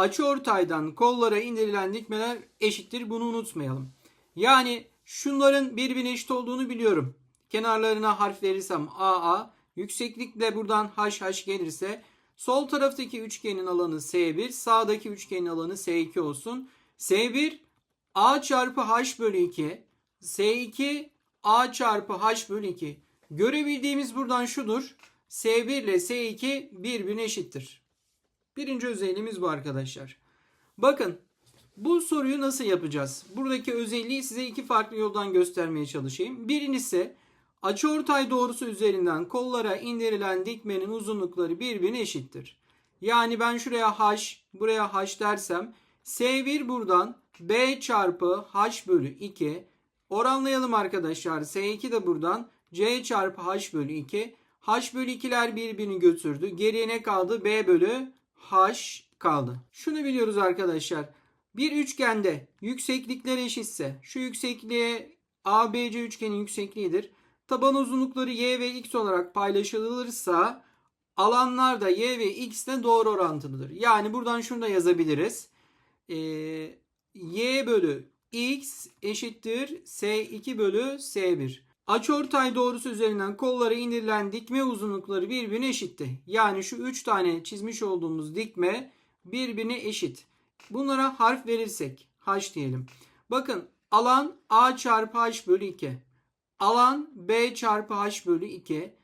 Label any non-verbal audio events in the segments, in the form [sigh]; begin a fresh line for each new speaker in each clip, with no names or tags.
açıortaydan kollara indirilen dikmeler eşittir. Bunu unutmayalım. Yani şunların birbirine eşit olduğunu biliyorum. Kenarlarına harf verirsem AA, yükseklikle buradan HH gelirse sol taraftaki üçgenin alanı S1, sağdaki üçgenin alanı S2 olsun. S1 A çarpı H bölü 2, S2 A çarpı H bölü 2. Görebildiğimiz buradan şudur. S1 ile S2 birbirine eşittir. Birinci özelliğimiz bu arkadaşlar. Bakın bu soruyu nasıl yapacağız? Buradaki özelliği size iki farklı yoldan göstermeye çalışayım. Birincisi açıortay doğrusu üzerinden kollara indirilen dikmenin uzunlukları birbirine eşittir. Yani ben şuraya h, buraya h dersem S1 buradan B çarpı H bölü 2 oranlayalım arkadaşlar. S2 de buradan C çarpı H bölü 2. H bölü 2'ler birbirini götürdü. Geriye ne kaldı? B bölü H kaldı. Şunu biliyoruz arkadaşlar. Bir üçgende yükseklikler eşitse şu yüksekliğe ABC üçgenin yüksekliğidir. Taban uzunlukları y ve x olarak paylaşılırsa alanlar da y ve x ile doğru orantılıdır. Yani buradan şunu da yazabiliriz. Ee, y bölü x eşittir s2 bölü s1. Açıortay doğrusu üzerinden kollara indirilen dikme uzunlukları birbirine eşitti. Yani şu 3 tane çizmiş olduğumuz dikme birbirine eşit. Bunlara harf verirsek h diyelim. Bakın alan a çarpı h bölü 2. Alan b çarpı h bölü 2.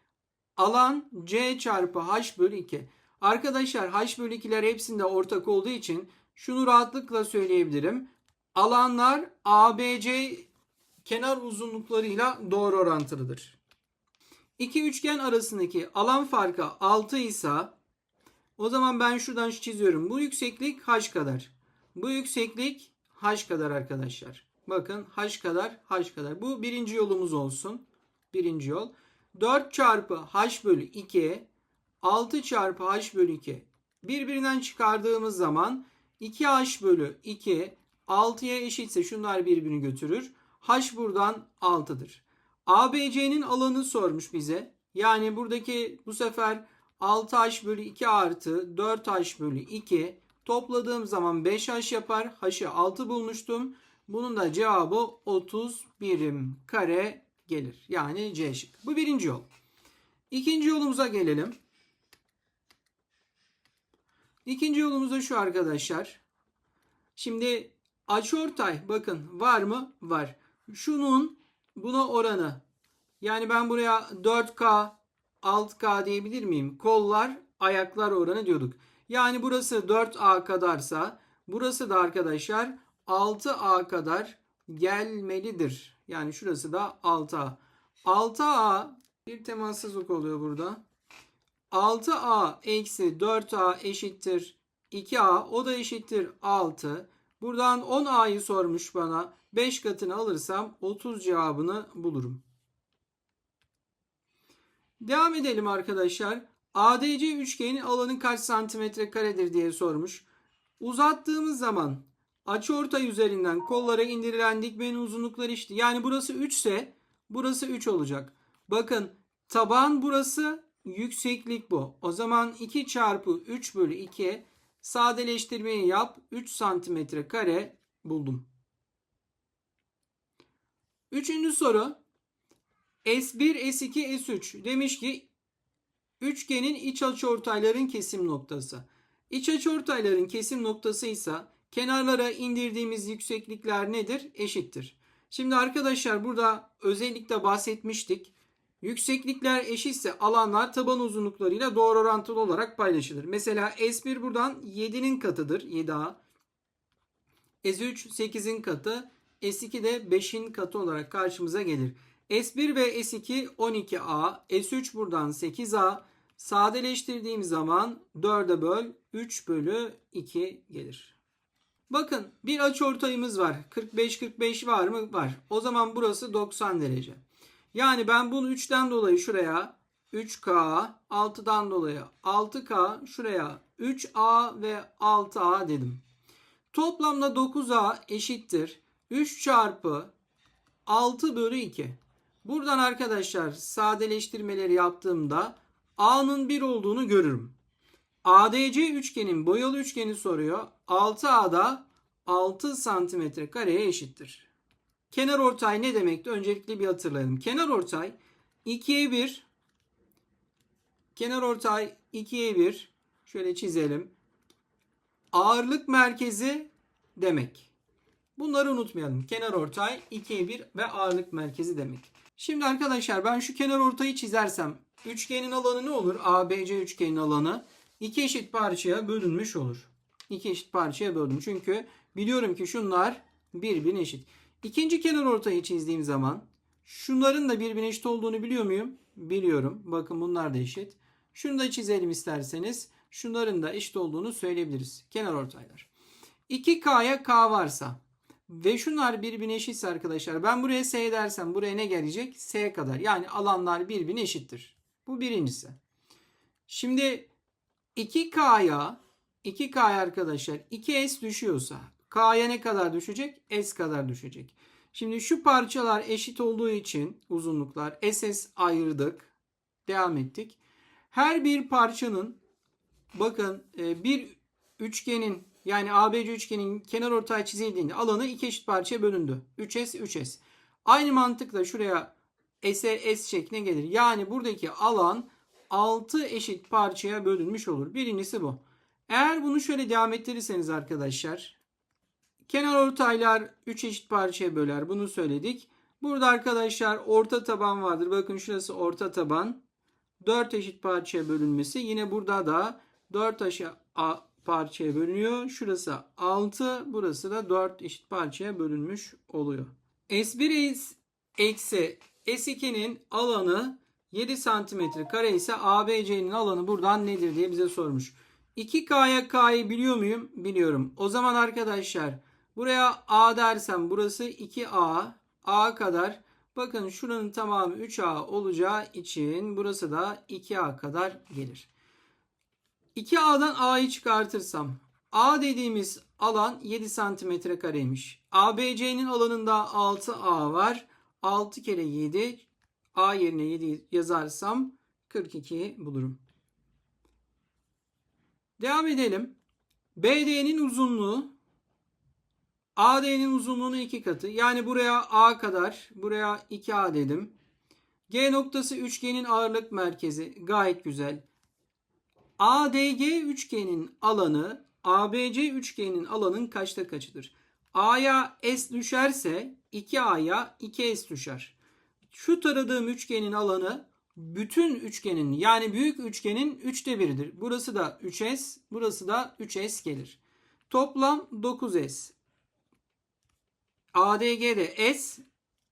Alan c çarpı h bölü 2. Arkadaşlar h bölü 2'ler hepsinde ortak olduğu için şunu rahatlıkla söyleyebilirim. Alanlar ABC kenar uzunluklarıyla doğru orantılıdır. İki üçgen arasındaki alan farkı 6 ise o zaman ben şuradan çiziyorum. Bu yükseklik h kadar. Bu yükseklik h kadar arkadaşlar. Bakın h kadar h kadar. Bu birinci yolumuz olsun. Birinci yol. 4 çarpı h bölü 2 6 çarpı h bölü 2 birbirinden çıkardığımız zaman 2h bölü 2 6'ya eşitse şunlar birbirini götürür. H buradan 6'dır. ABC'nin alanı sormuş bize. Yani buradaki bu sefer 6H bölü 2 artı 4H bölü 2 topladığım zaman 5H yapar. H'ı 6 bulmuştum. Bunun da cevabı 30 birim kare gelir. Yani C şık. Bu birinci yol. İkinci yolumuza gelelim. İkinci yolumuz da şu arkadaşlar. Şimdi açıortay bakın var mı? Var. Şunun buna oranı. Yani ben buraya 4K 6K diyebilir miyim? Kollar ayaklar oranı diyorduk. Yani burası 4A kadarsa burası da arkadaşlar 6A kadar gelmelidir. Yani şurası da 6A. 6A bir temassızlık oluyor burada. 6A eksi 4A eşittir 2A. O da eşittir 6. Buradan 10A'yı sormuş bana. 5 katını alırsam 30 cevabını bulurum. Devam edelim arkadaşlar. ADC üçgenin alanı kaç santimetre karedir diye sormuş. Uzattığımız zaman açıortay üzerinden kollara indirilen dikmenin uzunlukları işte. Yani burası 3 ise burası 3 olacak. Bakın taban burası yükseklik bu. O zaman 2 çarpı 3 bölü 2 sadeleştirmeyi yap. 3 santimetre kare buldum. Üçüncü soru. S1, S2, S3 demiş ki üçgenin iç açıortayların kesim noktası. İç açıortayların kesim noktası ise kenarlara indirdiğimiz yükseklikler nedir? Eşittir. Şimdi arkadaşlar burada özellikle bahsetmiştik. Yükseklikler eşitse alanlar taban uzunluklarıyla doğru orantılı olarak paylaşılır. Mesela S1 buradan 7'nin katıdır. 7A. S3 8'in katı. S2 de 5'in katı olarak karşımıza gelir. S1 ve S2 12A. S3 buradan 8A. Sadeleştirdiğim zaman 4'e böl 3 bölü 2 gelir. Bakın bir açıortayımız var. 45-45 var mı? Var. O zaman burası 90 derece. Yani ben bunu 3'ten dolayı şuraya 3K, 6'dan dolayı 6K, şuraya 3A ve 6A dedim. Toplamda 9A eşittir. 3 çarpı 6 bölü 2. Buradan arkadaşlar sadeleştirmeleri yaptığımda A'nın 1 olduğunu görürüm. ADC üçgenin boyalı üçgeni soruyor. 6A'da 6 santimetre kareye eşittir. Kenar ortay ne demekti? Öncelikle bir hatırlayalım. Kenar ortay 2'ye 1 kenar ortay 2'ye 1 şöyle çizelim. Ağırlık merkezi demek. Bunları unutmayalım. Kenar ortay 2'ye 1 ve ağırlık merkezi demek. Şimdi arkadaşlar ben şu kenar ortayı çizersem üçgenin alanı ne olur? ABC üçgenin alanı iki eşit parçaya bölünmüş olur. İki eşit parçaya böldüm. Çünkü biliyorum ki şunlar birbirine eşit. İkinci kenar ortayı çizdiğim zaman şunların da birbirine eşit olduğunu biliyor muyum? Biliyorum. Bakın bunlar da eşit. Şunu da çizelim isterseniz. Şunların da eşit olduğunu söyleyebiliriz. Kenar ortaylar. 2K'ya K varsa ve şunlar birbirine eşitse arkadaşlar ben buraya S dersem buraya ne gelecek? S kadar. Yani alanlar birbirine eşittir. Bu birincisi. Şimdi 2K'ya 2K'ya arkadaşlar 2S düşüyorsa K'ya ne kadar düşecek? S kadar düşecek. Şimdi şu parçalar eşit olduğu için uzunluklar SS ayırdık. Devam ettik. Her bir parçanın bakın e, bir üçgenin yani ABC üçgenin kenar ortay çizildiğinde alanı iki eşit parçaya bölündü. 3S 3S. Aynı mantıkla şuraya S'e S şekline gelir. Yani buradaki alan 6 eşit parçaya bölünmüş olur. Birincisi bu. Eğer bunu şöyle devam ettirirseniz arkadaşlar kenar ortaylar 3 eşit parçaya böler. Bunu söyledik. Burada arkadaşlar orta taban vardır. Bakın şurası orta taban. 4 eşit parçaya bölünmesi. Yine burada da 4 aşağı parçaya bölünüyor. Şurası 6, burası da 4 eşit parçaya bölünmüş oluyor. S1 eksi S2'nin alanı 7 santimetre kare ise ABC'nin alanı buradan nedir diye bize sormuş. 2K'ya K'yı biliyor muyum? Biliyorum. O zaman arkadaşlar buraya A dersem burası 2A. A kadar. Bakın şuranın tamamı 3A olacağı için burası da 2A kadar gelir. 2A'dan A'yı çıkartırsam A dediğimiz alan 7 santimetre kareymiş. ABC'nin alanında 6A var. 6 kere 7 A yerine 7 yazarsam 42 bulurum. Devam edelim. BD'nin uzunluğu AD'nin uzunluğunun iki katı. Yani buraya A kadar, buraya 2A dedim. G noktası üçgenin ağırlık merkezi. Gayet güzel. ADG üçgenin alanı ABC üçgenin alanın kaçta kaçıdır? A'ya S düşerse 2A'ya 2S düşer. Şu taradığım üçgenin alanı bütün üçgenin yani büyük üçgenin 3'te biridir. Burası da 3S, burası da 3S gelir. Toplam 9S. ADG'de S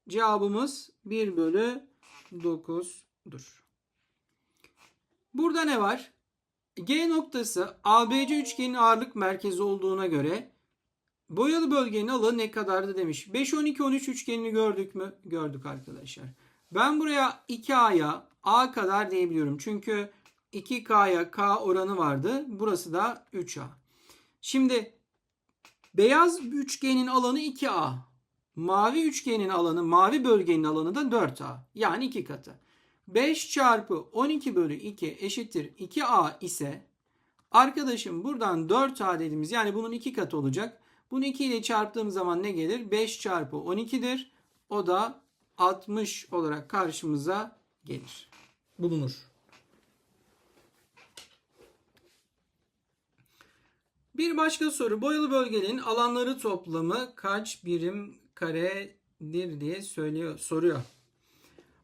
cevabımız 1 bölü 9'dur. Burada ne var? G noktası ABC üçgenin ağırlık merkezi olduğuna göre boyalı bölgenin alanı ne kadardı demiş. 5, 12, 13 üçgenini gördük mü? Gördük arkadaşlar. Ben buraya 2A'ya A kadar diyebiliyorum. Çünkü 2K'ya K oranı vardı. Burası da 3A. Şimdi beyaz üçgenin alanı 2A. Mavi üçgenin alanı, mavi bölgenin alanı da 4A. Yani 2 katı. 5 çarpı 12 bölü 2 eşittir 2A ise arkadaşım buradan 4A dediğimiz yani bunun 2 katı olacak. Bunu 2 ile çarptığım zaman ne gelir? 5 çarpı 12'dir. O da 60 olarak karşımıza gelir. Bulunur. Bir başka soru. Boyalı bölgenin alanları toplamı kaç birim karedir diye söylüyor, soruyor.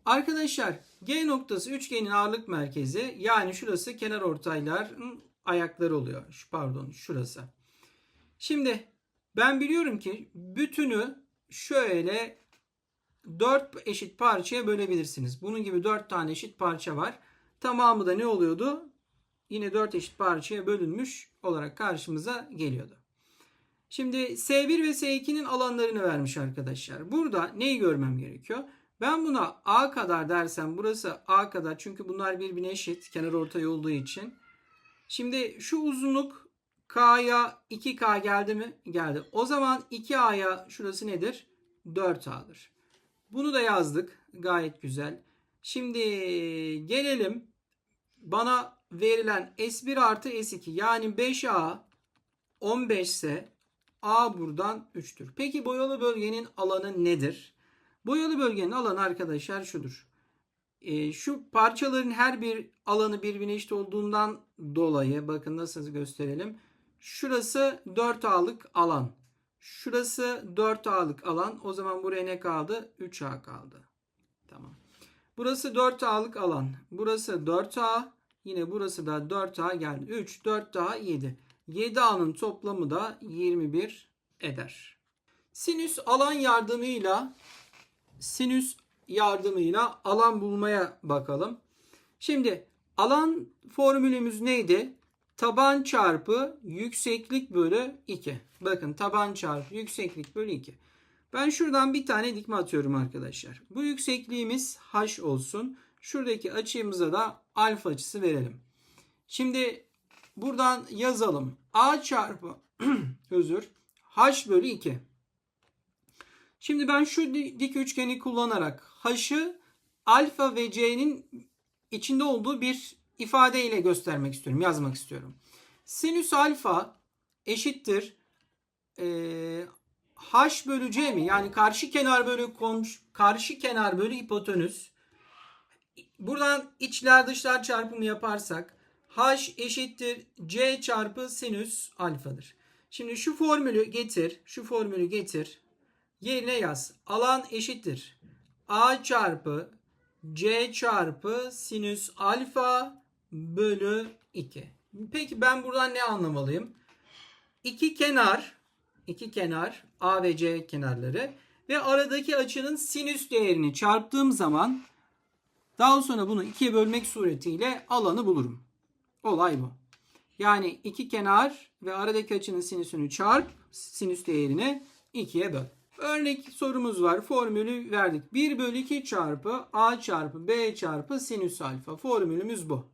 Arkadaşlar G noktası üçgenin ağırlık merkezi yani şurası kenar ortayların ayakları oluyor. Şu pardon şurası. Şimdi ben biliyorum ki bütünü şöyle 4 eşit parçaya bölebilirsiniz. Bunun gibi 4 tane eşit parça var. Tamamı da ne oluyordu? Yine 4 eşit parçaya bölünmüş olarak karşımıza geliyordu. Şimdi S1 ve S2'nin alanlarını vermiş arkadaşlar. Burada neyi görmem gerekiyor? Ben buna A kadar dersem burası A kadar çünkü bunlar birbirine eşit kenar ortay olduğu için. Şimdi şu uzunluk K'ya 2K geldi mi? Geldi. O zaman 2A'ya şurası nedir? 4A'dır. Bunu da yazdık. Gayet güzel. Şimdi gelelim bana verilen S1 artı S2 yani 5A 15 ise A buradan 3'tür. Peki boyalı bölgenin alanı nedir? Boyalı bölgenin alanı arkadaşlar şudur. E, şu parçaların her bir alanı birbirine eşit olduğundan dolayı bakın nasıl gösterelim. Şurası 4A'lık alan. Şurası 4A'lık alan. O zaman buraya ne kaldı? 3A kaldı. Tamam. Burası 4A'lık alan. Burası 4A. Yine burası da 4A geldi. 3, 4 daha 7. 7A'nın toplamı da 21 eder. Sinüs alan yardımıyla sinüs yardımıyla alan bulmaya bakalım. Şimdi alan formülümüz neydi? Taban çarpı yükseklik bölü 2. Bakın taban çarpı yükseklik bölü 2. Ben şuradan bir tane dikme atıyorum arkadaşlar. Bu yüksekliğimiz h olsun. Şuradaki açımıza da alfa açısı verelim. Şimdi buradan yazalım. a çarpı [clears throat] özür h bölü 2. Şimdi ben şu dik üçgeni kullanarak h'ı alfa ve c'nin içinde olduğu bir ifade ile göstermek istiyorum. Yazmak istiyorum. Sinüs alfa eşittir e, h bölü c mi? Yani karşı kenar bölü komş, karşı kenar bölü hipotenüs. Buradan içler dışlar çarpımı yaparsak h eşittir c çarpı sinüs alfadır. Şimdi şu formülü getir. Şu formülü getir. Yerine yaz. Alan eşittir. a çarpı c çarpı sinüs alfa bölü 2. Peki ben buradan ne anlamalıyım? İki kenar, iki kenar A ve C kenarları ve aradaki açının sinüs değerini çarptığım zaman daha sonra bunu ikiye bölmek suretiyle alanı bulurum. Olay bu. Yani iki kenar ve aradaki açının sinüsünü çarp, sinüs değerini ikiye böl. Örnek sorumuz var. Formülü verdik. 1 bölü 2 çarpı A çarpı B çarpı sinüs alfa. Formülümüz bu.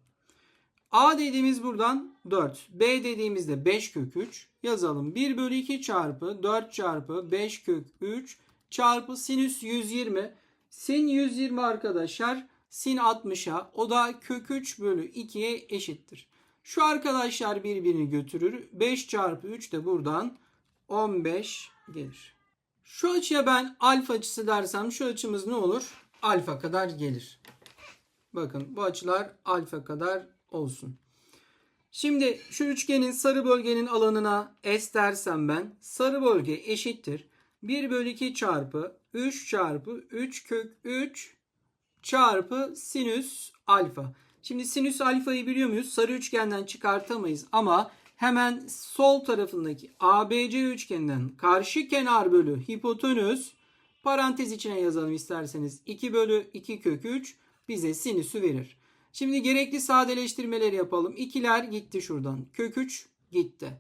A dediğimiz buradan 4. B dediğimizde 5 kök 3. Yazalım. 1 bölü 2 çarpı 4 çarpı 5 kök 3 çarpı sinüs 120. Sin 120 arkadaşlar sin 60'a o da kök 3 bölü 2'ye eşittir. Şu arkadaşlar birbirini götürür. 5 çarpı 3 de buradan 15 gelir. Şu açıya ben alfa açısı dersem şu açımız ne olur? Alfa kadar gelir. Bakın bu açılar alfa kadar olsun. Şimdi şu üçgenin sarı bölgenin alanına S dersem ben sarı bölge eşittir. 1 bölü 2 çarpı 3 çarpı 3 kök 3 çarpı sinüs alfa. Şimdi sinüs alfayı biliyor muyuz? Sarı üçgenden çıkartamayız ama hemen sol tarafındaki ABC üçgeninden karşı kenar bölü hipotenüs parantez içine yazalım isterseniz 2 bölü 2 kök 3 bize sinüsü verir. Şimdi gerekli sadeleştirmeleri yapalım. İkiler gitti şuradan. Kök 3 gitti.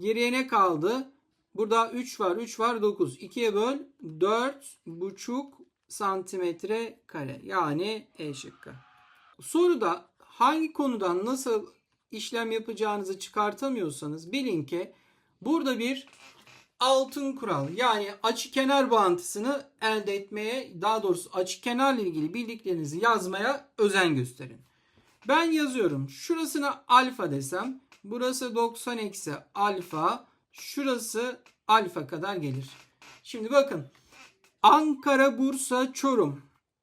Geriye ne kaldı? Burada 3 var. 3 var 9. 2'ye böl 4 buçuk santimetre kare. Yani E şıkkı. Soruda hangi konudan nasıl işlem yapacağınızı çıkartamıyorsanız bilin ki burada bir altın kural yani açı kenar bağıntısını elde etmeye daha doğrusu açı kenarla ilgili bildiklerinizi yazmaya özen gösterin. Ben yazıyorum. Şurasına alfa desem burası 90 eksi alfa şurası alfa kadar gelir. Şimdi bakın Ankara, Bursa, Çorum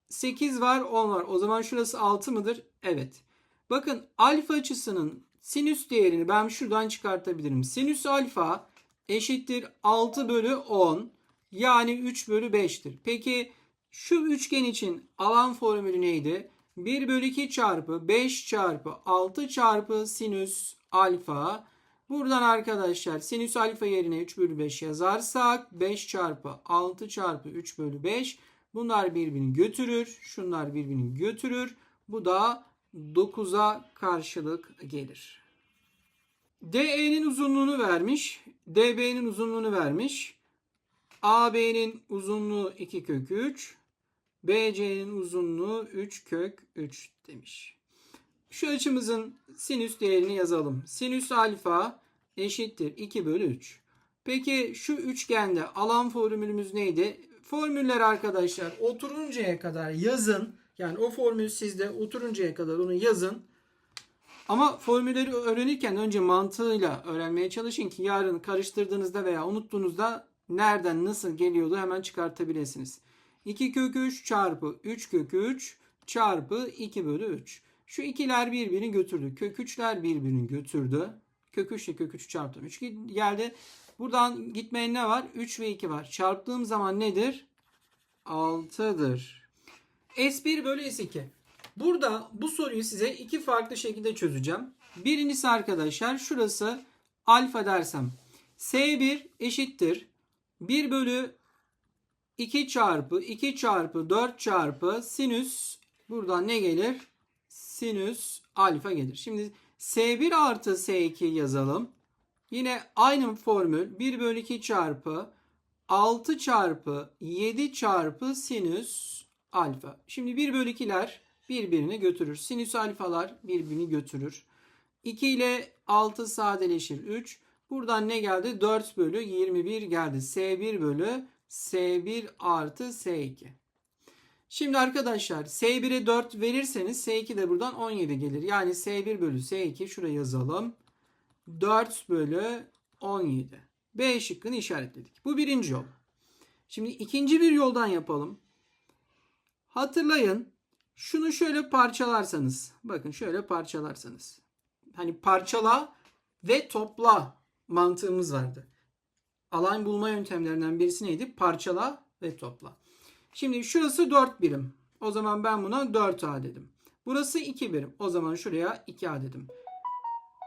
8 var 10 var. O zaman şurası 6 mıdır? Evet. Bakın alfa açısının sinüs değerini ben şuradan çıkartabilirim. Sinüs alfa eşittir 6 bölü 10 yani 3 bölü 5'tir. Peki şu üçgen için alan formülü neydi? 1 bölü 2 çarpı 5 çarpı 6 çarpı sinüs alfa. Buradan arkadaşlar sinüs alfa yerine 3 bölü 5 yazarsak 5 çarpı 6 çarpı 3 bölü 5 bunlar birbirini götürür. Şunlar birbirini götürür. Bu da 9'a karşılık gelir. DE'nin uzunluğunu vermiş. DB'nin uzunluğunu vermiş. AB'nin uzunluğu 2 kök 3. BC'nin uzunluğu 3 kök 3 demiş. Şu açımızın sinüs değerini yazalım. Sinüs alfa eşittir 2 bölü 3. Peki şu üçgende alan formülümüz neydi? Formüller arkadaşlar oturuncaya kadar yazın. Yani o formül sizde oturuncaya kadar onu yazın. Ama formülleri öğrenirken önce mantığıyla öğrenmeye çalışın ki yarın karıştırdığınızda veya unuttuğunuzda nereden nasıl geliyordu hemen çıkartabilirsiniz. 2 kök 3 çarpı 3 kök 3 çarpı 2 bölü 3. Şu ikiler birbirini götürdü. Kök 3'ler birbirini götürdü. Kök 3 ile kök 3 çarptım. 3 geldi. Buradan gitmeyen ne var? 3 ve 2 var. Çarptığım zaman nedir? 6'dır. S1 bölü S2. Burada bu soruyu size iki farklı şekilde çözeceğim. Birincisi arkadaşlar şurası alfa dersem S1 eşittir 1 bölü 2 çarpı 2 çarpı 4 çarpı sinüs buradan ne gelir? Sinüs alfa gelir. Şimdi S1 artı S2 yazalım. Yine aynı formül 1 bölü 2 çarpı 6 çarpı 7 çarpı sinüs alfa. Şimdi 1 bölü 2'ler birbirini götürür. Sinüs alfalar birbirini götürür. 2 ile 6 sadeleşir 3. Buradan ne geldi? 4 bölü 21 geldi. S1 bölü S1 artı S2. Şimdi arkadaşlar S1'e 4 verirseniz S2 de buradan 17 gelir. Yani S1 bölü S2 şuraya yazalım. 4 bölü 17. B şıkkını işaretledik. Bu birinci yol. Şimdi ikinci bir yoldan yapalım. Hatırlayın. Şunu şöyle parçalarsanız. Bakın şöyle parçalarsanız. Hani parçala ve topla mantığımız vardı. Alan bulma yöntemlerinden birisi neydi? Parçala ve topla. Şimdi şurası 4 birim. O zaman ben buna 4A dedim. Burası 2 birim. O zaman şuraya 2A dedim.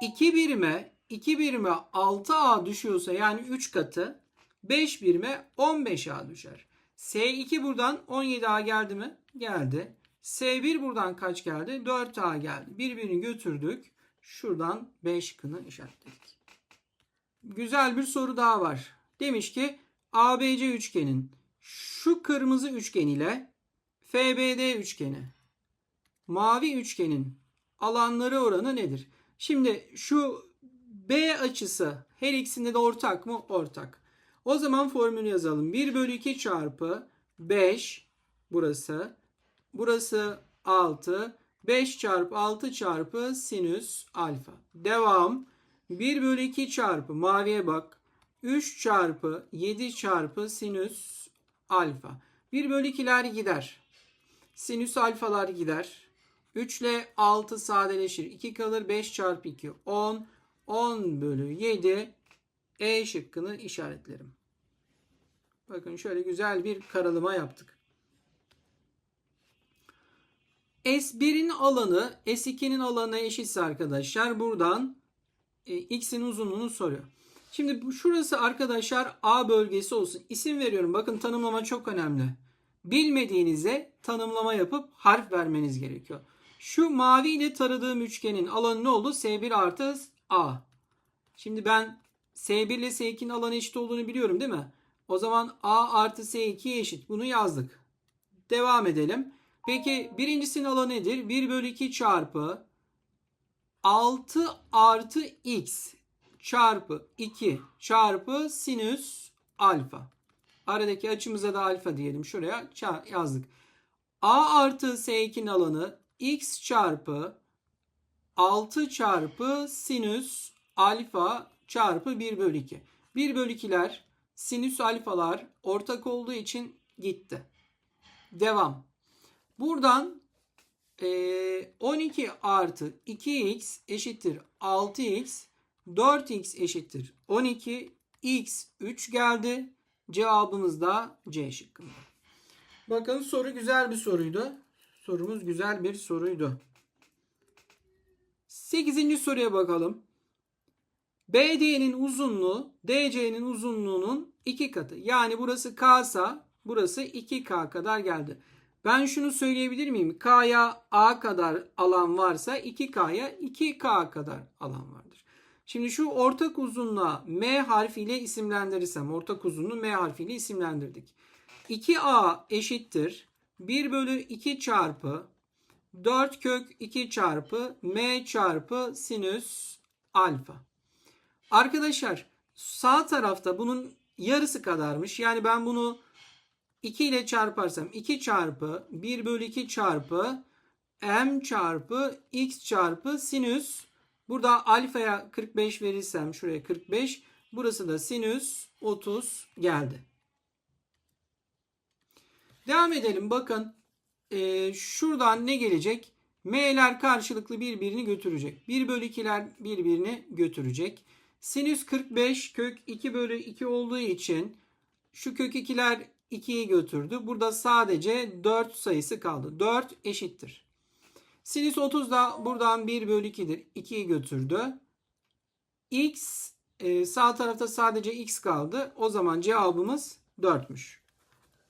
2 birime 2 birime 6A düşüyorsa yani 3 katı 5 birime 15A düşer. S2 buradan 17A geldi mi? Geldi. S1 buradan kaç geldi? 4A geldi. Birbirini götürdük. Şuradan 5 kını işaretledik. Güzel bir soru daha var. Demiş ki ABC üçgenin şu kırmızı üçgen ile FBD üçgeni mavi üçgenin alanları oranı nedir? Şimdi şu B açısı her ikisinde de ortak mı? Ortak. O zaman formülü yazalım. 1 bölü 2 çarpı 5 burası. Burası 6. 5 çarpı 6 çarpı sinüs alfa. Devam. 1 bölü 2 çarpı maviye bak. 3 çarpı 7 çarpı sinüs alfa. 1 bölü 2'ler gider. Sinüs alfalar gider. 3 ile 6 sadeleşir. 2 kalır. 5 çarpı 2 10. 10 bölü 7 E şıkkını işaretlerim. Bakın şöyle güzel bir karalama yaptık. S1'in alanı S2'nin alanına eşitse arkadaşlar buradan e, x'in uzunluğunu soruyor. Şimdi şurası arkadaşlar A bölgesi olsun. İsim veriyorum. Bakın tanımlama çok önemli. Bilmediğinize tanımlama yapıp harf vermeniz gerekiyor. Şu mavi ile taradığım üçgenin alanı ne oldu? S1 artı A. Şimdi ben S1 ile S2'nin alanı eşit olduğunu biliyorum değil mi? O zaman A artı S2 eşit. Bunu yazdık. Devam edelim. Peki birincisinin alanı nedir? 1 bölü 2 çarpı 6 artı x çarpı 2 çarpı sinüs alfa. Aradaki açımıza da alfa diyelim. Şuraya yazdık. A artı S2'nin alanı x çarpı 6 çarpı sinüs alfa çarpı 1 bölü 2. 1 bölü 2'ler sinüs alfalar ortak olduğu için gitti. Devam. Buradan e, 12 artı 2x eşittir 6x 4x eşittir 12 x 3 geldi. Cevabımız da C şıkkında. Bakın soru güzel bir soruydu. Sorumuz güzel bir soruydu. 8. soruya bakalım. BD'nin uzunluğu DC'nin uzunluğunun 2 katı. Yani burası K ise burası 2K kadar geldi. Ben şunu söyleyebilir miyim? K'ya A kadar alan varsa 2K'ya 2K kadar alan vardır. Şimdi şu ortak uzunluğa M harfiyle isimlendirirsem ortak uzunluğu M harfiyle isimlendirdik. 2A eşittir 1 bölü 2 çarpı 4 kök 2 çarpı M çarpı sinüs alfa. Arkadaşlar sağ tarafta bunun yarısı kadarmış. Yani ben bunu 2 ile çarparsam 2 çarpı 1 bölü 2 çarpı m çarpı x çarpı sinüs Burada alfaya 45 verirsem şuraya 45. Burası da sinüs 30 geldi. Devam edelim. Bakın e, şuradan ne gelecek? M'ler karşılıklı birbirini götürecek. 1 bölü 2'ler birbirini götürecek. Sinüs 45 kök 2 bölü 2 olduğu için şu kök 2'ler 2'yi götürdü. Burada sadece 4 sayısı kaldı. 4 eşittir. Sinüs 30 da buradan 1 bölü 2'dir. 2'yi götürdü. X e, sağ tarafta sadece x kaldı. O zaman cevabımız 4'müş.